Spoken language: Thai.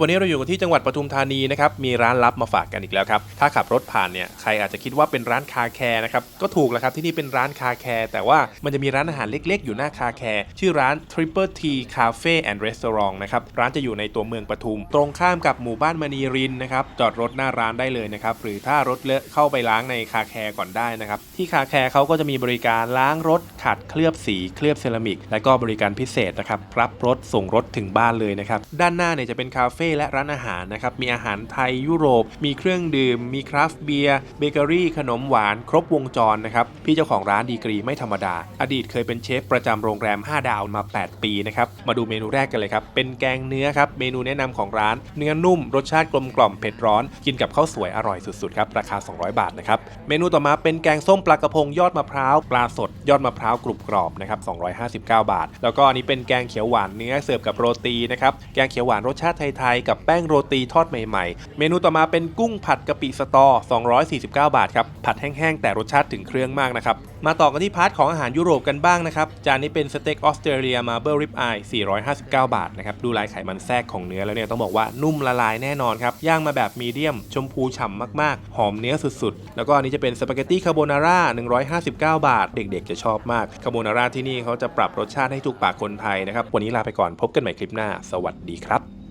วันนี้เราอยู่กันที่จังหวัดปทุมธานีนะครับ มีร้านลับมาฝากกันอีกแล้วครับ ถ้าขับรถผ่านเนี่ย ใครอาจจะคิดว่าเป็นร้านคาแคร์นะครับ ก็ถูกแล้วครับ ที่นี่เป็นร้านคาแคร์ แต่ว่ามันจะมีร้านอาหารเล็กๆ อยู่หน้าคาแคร์ ชื่อร้าน Triple T Cafe and Restaurant นะครับ ร้านจะอยู่ในตัวเมืองปทุม ตรงข้ามกับหมู่บ้านมณีรินนะครับ จอดรถหน้าร้านได้เลยนะครับ หรือถ้ารถเลอะเข้าไปล้างในคาแคร์ก่อนได้นะครับ ที่คาแคร์เขาก็จะมีบริการล้างรถ ขัดเคลือบสี เคลือบเซรามิก และก็บริการพิเศษนะครับ รับรถส่งรถถึงบ้านเลยนะครับ ด้านหน้าเนี่ยจะเป็นคาเฟ่และร้านอาหารนะครับ มีอาหารไทยยุโรป มีเครื่องดื่ม มีคราฟต์เบียร์เบเกอรี่ ขนมหวานครบวงจรนะครับ พี่เจ้าของร้านดีกรีไม่ธรรมดา อดีตเคยเป็นเชฟประจำโรงแรม 5 ดาวมา 8 ปีนะครับ มาดูเมนูแรกกันเลยครับ เป็นแกงเนื้อครับ เมนูแนะนำของร้าน เนื้อนุ่ม รสชาติกลมกล่อมเผ็ดร้อน กินกับข้าวสวยอร่อยสุดๆครับ ราคา 200 บาทนะครับ เมนูต่อมาเป็นแกงส้มปลากระพงยอดมะพร้าวปลาสดยอดมะพร้าวกรุบกรอบนะครับ259 บาท แล้วก็อันนี้เป็นแกงเขียวหวานเนื้อเสิร์ฟกับโรตีนะครับ แกงเขียวหวานรสชาติไทยกับแป้งโรตีทอดใหม่ๆ เมนูต่อมาเป็นกุ้งผัดกะปิสตอ 249 บาทครับผัดแห้งๆแต่รสชาติถึงเครื่องมากนะครับมาต่อกันที่พาร์ทของอาหารยุโรปกันบ้างนะครับจานนี้เป็นสเต็กออสเตรเลียมาเบิลริบอาย459 บาทนะครับดูลายไขมันแทรกของเนื้อแล้วเนี่ยต้องบอกว่านุ่มละลายแน่นอนครับย่างมาแบบมีเดียม ชมพูฉ่ำมากๆ หอมเนื้อสุดๆ แล้วก็อันนี้จะเป็นสปาเกตตี้คาโบนาร่า159 บาท เด็กๆ จะชอบมาก คาโบนาร่าที่นี่เขาจะปรับรสชาติให้ถูกปากคนไทยนะครับ วันนี้ลาไปก่อนพบกันใหม่คลิปหน้า สวัสดีครับ